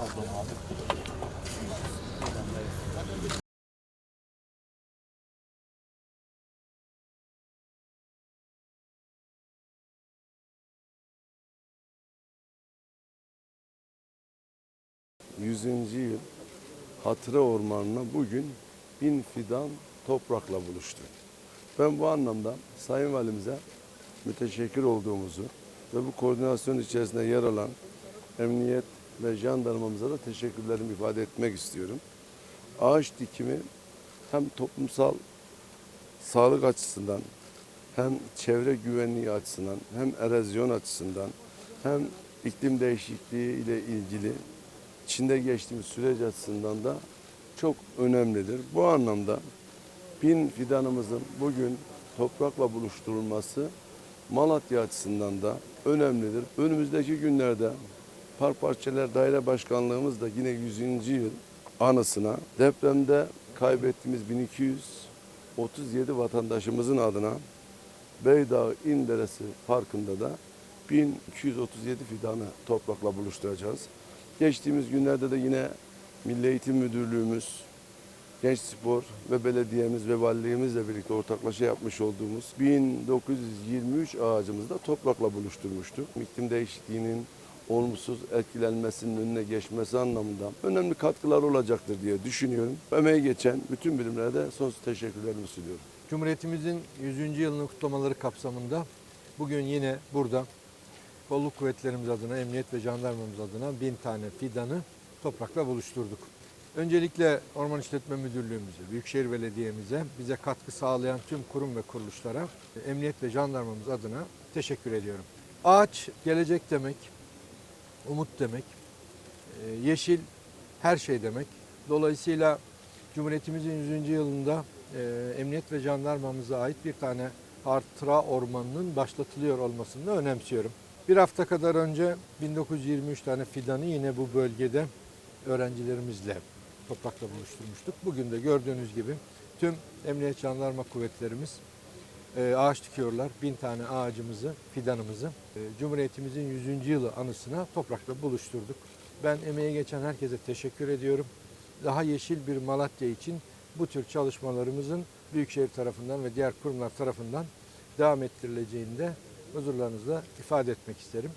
Ablam abi. Yüzüncü yıl Hatıra Ormanı'na bugün bin fidan toprakla buluştu. Ben bu anlamda Sayın Valimize müteşekkir olduğumuzu ve bu koordinasyon içerisinde yer alan emniyet ve jandarmamıza da teşekkürlerimi ifade etmek istiyorum. Ağaç dikimi hem toplumsal sağlık açısından hem çevre güvenliği açısından hem erozyon açısından hem iklim değişikliği ile ilgili içinde geçtiğimiz süreç açısından da çok önemlidir. Bu anlamda bin fidanımızın bugün toprakla buluşturulması Malatya açısından da önemlidir. Önümüzdeki günlerde Park Bahçeler Daire Başkanlığımız da yine 100. yıl anısına depremde kaybettiğimiz 1237 vatandaşımızın adına Beydağ İnderesi Parkı'nda da 1237 fidanı toprakla buluşturacağız. Geçtiğimiz günlerde de yine Milli Eğitim Müdürlüğümüz, Genç Spor ve belediyemiz ve valiliğimizle birlikte ortaklaşa yapmış olduğumuz 1923 ağacımızı da toprakla buluşturmuştuk. İklim değişikliğinin olumsuz etkilenmesinin önüne geçmesi anlamında önemli katkılar olacaktır diye düşünüyorum. Emeği geçen bütün birimlere de sonsuz teşekkürlerimi sunuyorum. Cumhuriyetimizin 100. yılını kutlamaları kapsamında bugün yine burada kolluk kuvvetlerimiz adına, emniyet ve jandarmamız adına bin tane fidanı toprakla buluşturduk. Öncelikle Orman İşletme Müdürlüğümüze, Büyükşehir Belediye'mize, bize katkı sağlayan tüm kurum ve kuruluşlara emniyet ve jandarmamız adına teşekkür ediyorum. Ağaç gelecek demek, umut demek, e, yeşil her şey demek. Dolayısıyla Cumhuriyetimizin 100. yılında e, emniyet ve jandarmamıza ait bir tane hatıra ormanının başlatılıyor olmasını önemsiyorum. Bir hafta kadar önce 1923 tane fidanı yine bu bölgede öğrencilerimizle toprakla buluşturmuştuk. Bugün de gördüğünüz gibi tüm emniyet jandarma kuvvetlerimiz e, ağaç dikiyorlar. Bin tane ağacımızı, fidanımızı e, Cumhuriyetimizin 100. yılı anısına toprakla buluşturduk. Ben emeği geçen herkese teşekkür ediyorum. Daha yeşil bir Malatya için bu tür çalışmalarımızın Büyükşehir tarafından ve diğer kurumlar tarafından devam ettirileceğini huzurlarınızda ifade etmek isterim.